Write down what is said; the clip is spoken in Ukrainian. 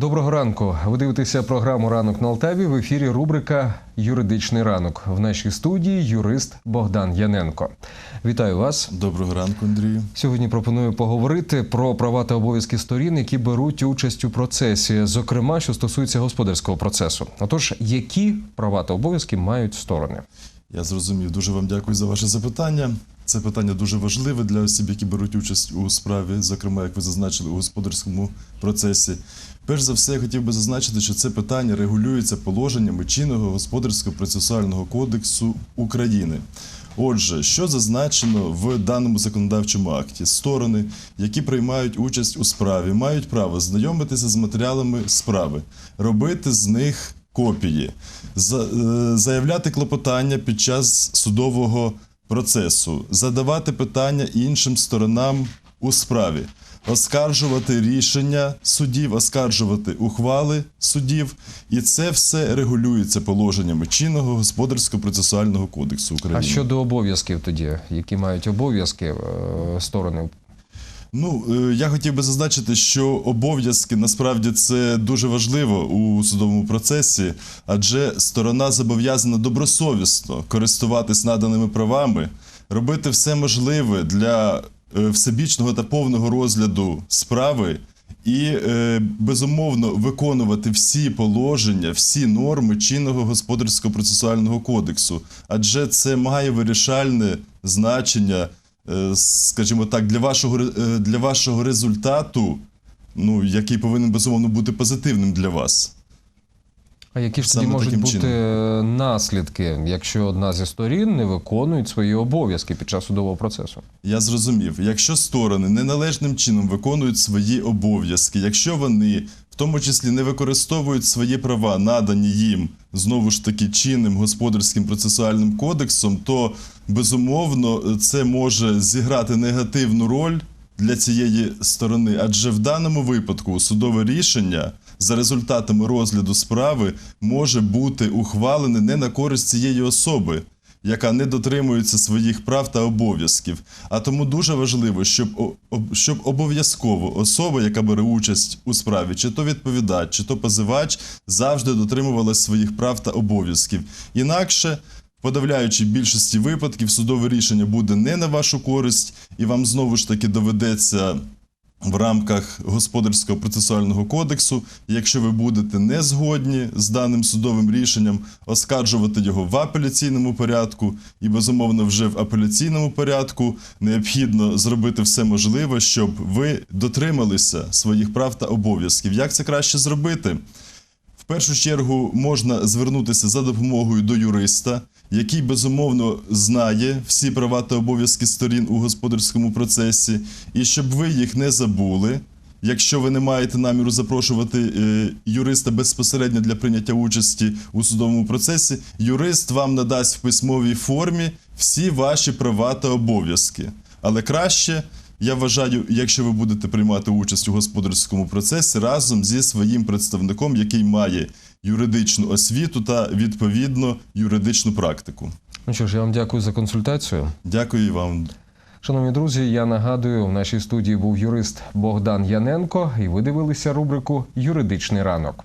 Доброго ранку. Ви дивитеся програму Ранок на Алтаві. В ефірі рубрика Юридичний ранок. В нашій студії юрист Богдан Яненко. Вітаю вас. Доброго ранку, Андрію. Сьогодні пропоную поговорити про права та обов'язки сторін, які беруть участь у процесі, зокрема, що стосується господарського процесу. Отож, які права та обов'язки мають сторони? Я зрозумів. Дуже вам дякую за ваше запитання. Це питання дуже важливе для осіб, які беруть участь у справі, зокрема, як ви зазначили, у господарському процесі. Перш за все, я хотів би зазначити, що це питання регулюється положеннями чинного господарського процесуального кодексу України. Отже, що зазначено в даному законодавчому акті? Сторони, які приймають участь у справі, мають право знайомитися з матеріалами справи, робити з них копії, е, заявляти клопотання під час судового процесу, задавати питання іншим сторонам у справі, оскаржувати рішення судів, оскаржувати ухвали судів, і це все регулюється положеннями чинного господарського процесуального кодексу України. А щодо обов'язків тоді, які мають обов'язки е, сторони? Ну, е, я хотів би зазначити, що обов'язки насправді це дуже важливо у судовому процесі, адже сторона зобов'язана добросовісно користуватись наданими правами, робити все можливе для е, всебічного та повного розгляду справи. І е, безумовно виконувати всі положення, всі норми чинного господарського процесуального кодексу, адже це має вирішальне значення скажімо так, для вашого, е, для вашого результату, ну, який повинен безумовно бути позитивним для вас. А які ж тоді Саме можуть бути чином. наслідки, якщо одна зі сторін не виконує свої обов'язки під час судового процесу? Я зрозумів, якщо сторони неналежним чином виконують свої обов'язки, якщо вони в тому числі не використовують свої права, надані їм знову ж таки чинним господарським процесуальним кодексом, то безумовно це може зіграти негативну роль для цієї сторони, адже в даному випадку судове рішення за результатами розгляду справи може бути ухвалене не на користь цієї особи, яка не дотримується своїх прав та обов'язків. А тому дуже важливо, щоб, щоб обов'язково особа, яка бере участь у справі, чи то відповідач, чи то позивач, завжди дотримувалась своїх прав та обов'язків. Інакше. В подавляючій більшості випадків судове рішення буде не на вашу користь, і вам знову ж таки доведеться в рамках господарського процесуального кодексу, якщо ви будете не згодні з даним судовим рішенням, оскаржувати його в апеляційному порядку, і безумовно вже в апеляційному порядку необхідно зробити все можливе, щоб ви дотрималися своїх прав та обов'язків. Як це краще зробити? В першу чергу можна звернутися за допомогою до юриста, який безумовно знає всі права та обов'язки сторін у господарському процесі, і щоб ви їх не забули. Якщо ви не маєте наміру запрошувати е, юриста безпосередньо для прийняття участі у судовому процесі, юрист вам надасть в письмовій формі всі ваші права та обов'язки. Але краще, я вважаю, якщо ви будете приймати участь у господарському процесі разом зі своїм представником, який має юридичну освіту та відповідно юридичну практику. Ну що ж, я вам дякую за консультацію. Дякую і вам. Шановні друзі, я нагадую, в нашій студії був юрист Богдан Яненко, і ви дивилися рубрику Юридичний ранок.